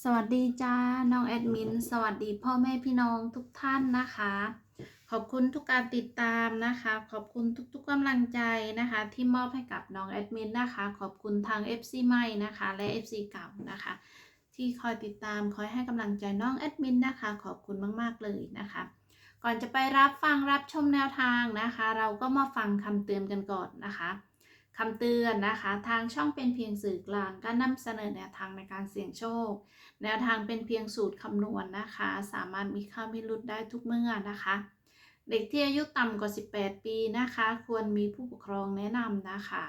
สวัสดีจ้า น้องแอดมิน สวัสดีพ่อแม่พี่น้องทุกท่านนะคะ ขอบคุณทุกการติดตามนะคะ ขอบคุณทุกๆกำลังใจนะคะ ที่มอบให้กับน้องแอดมินนะคะ ขอบคุณทาง FC ใหม่นะคะ และ FC เก่านะคะ ที่คอยติดตามคอยให้กำลังใจน้องแอดมินนะคะ ขอบคุณมากๆเลยนะคะ ก่อนจะไปรับฟังรับชมแนวทางนะคะ เราก็มาฟังคำเตือนกันก่อนนะคะ คำเตือนนะคะ ทางช่องเป็นเพียงสื่อกลางการนำเสนอแนวทางในการเสี่ยงโชค แนวทางเป็นเพียงสูตรคำนวณนะคะ สามารถมีค่าพิรุธได้ทุกเมื่อนะคะ เด็กที่อายุต่ำกว่า 18 ปีนะคะ ควรมีผู้ปกครองแนะนำนะคะ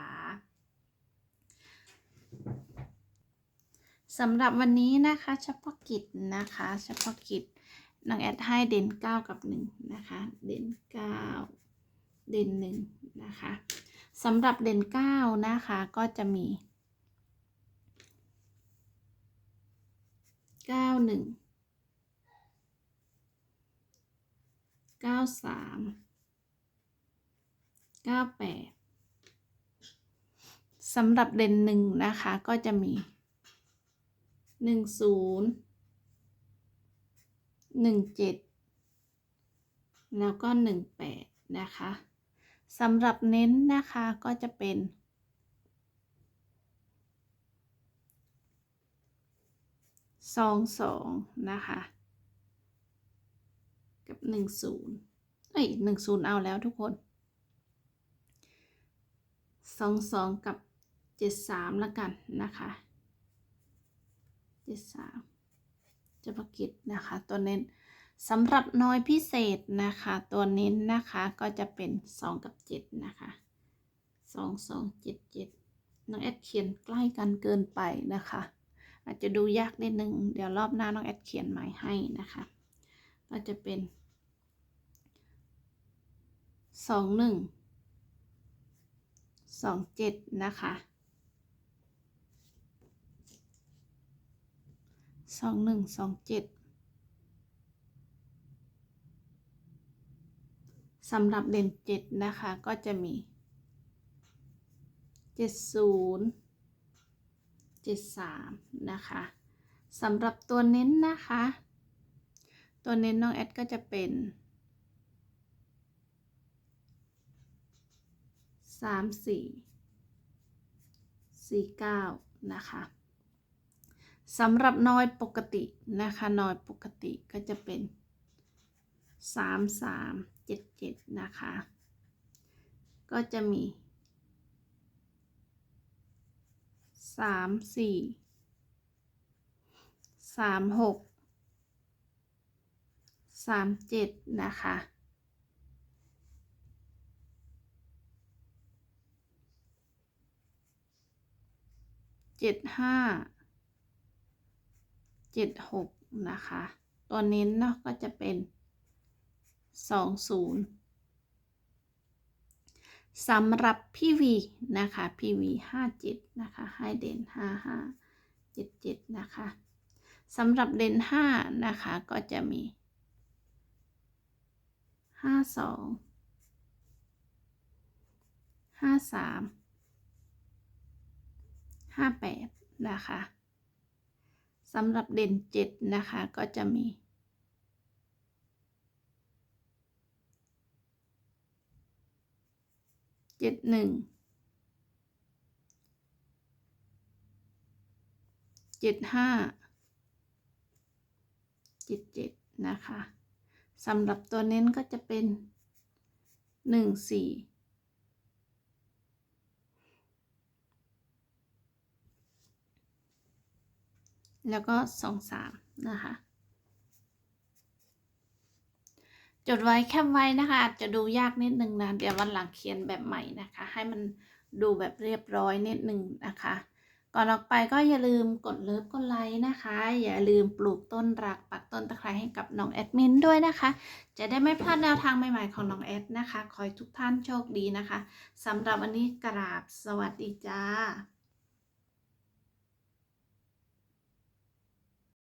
สำหรับวันนี้นะคะเฉพาะกิจนะคะเฉพาะกิจน้องแอดให้เด่น 9 กับ 1 นะคะ เด่น 9 เด่น 1 นะคะ สำหรับเด่น9นะคะก็จะมีเก้าหนึ่งเก้าสามเก้าแปดสำหรับเด่นหนึ่งนะคะก็จะมีหนึ่งศูนย์หนึ่งเจ็ดแล้วก็หนึ่งแปดนะคะ สำหรับเน้นนะคะก็จะเป็น สองสองนะคะ กับหนึ่งศูนย์เอ้ยหนึ่งศูนย์เอาแล้วทุกคนสองสองกับเจ็ดสามแล้วกันนะคะเจ็ดสามจะประกิจนะคะตัวเน้น สำหรับน้อยพิเศษนะคะ ตัวเน้นนะคะก็จะเป็นสองกับเจ็ดนะคะสองสองเจ็ดเจ็ดน้องแอดเขียนใกล้กันเกินไปนะคะ อาจจะดูยากนิดนึง เดี๋ยวรอบหน้าน้องแอดเขียนใหม่ให้นะคะ ก็จะเป็นสองหนึ่งสองเจ็ดนะคะสองหนึ่งสองเจ็ด สำหรับเด่นเจ็ดนะคะก็จะมีเจ็ดศูนย์73นะคะสำหรับตัวเน้นนะคะ ตัวเน้นน้องแอดก็จะเป็น3 4 4 9นะคะสำหรับนอยปกตินะคะนอยปกติก็จะเป็น 3 3 7 7นะคะ ก็จะมีสามสี่สามหกสามเจ็ดนะคะ เจ็ดห้า เจ็ดหกนะคะ ตัวเน้นเนาะก็จะเป็น สองศูนย์สำหรับพี่วีนะคะพี่วีห้าเจ็ดนะคะให้เด่นห้าห้าเจ็ดเจ็ดนะคะสำหรับเด่นห้านะคะก็จะมีห้าสองห้าสามห้าแปดนะคะสำหรับเด่นเจ็ดนะคะ ก็จะมี เจ็ดหนึ่งเจ็ดห้าเจ็ดเจ็ดนะคะสำหรับตัวเน้นก็จะเป็นหนึ่งสี่แล้วก็สองสามนะคะ จดไว้แคปไว้นะคะอาจจะดูยากนิดนึงนะเดี๋ยววันหลังเขียนแบบใหม่นะคะ ให้มันดูแบบเรียบร้อยนิดนึงนะคะ ก่อนออกไปก็อย่าลืมกดเลิฟกดไลค์นะคะ อย่าลืมปลูกต้นรักปักต้นตะไคร้ให้กับน้องแอดมินด้วยนะคะ จะได้ไม่พลาดแนวทางใหม่ๆของน้องแอดนะคะ ขอให้ทุกท่านโชคดีนะคะสำหรับวันนี้กราบสวัสดีจ้า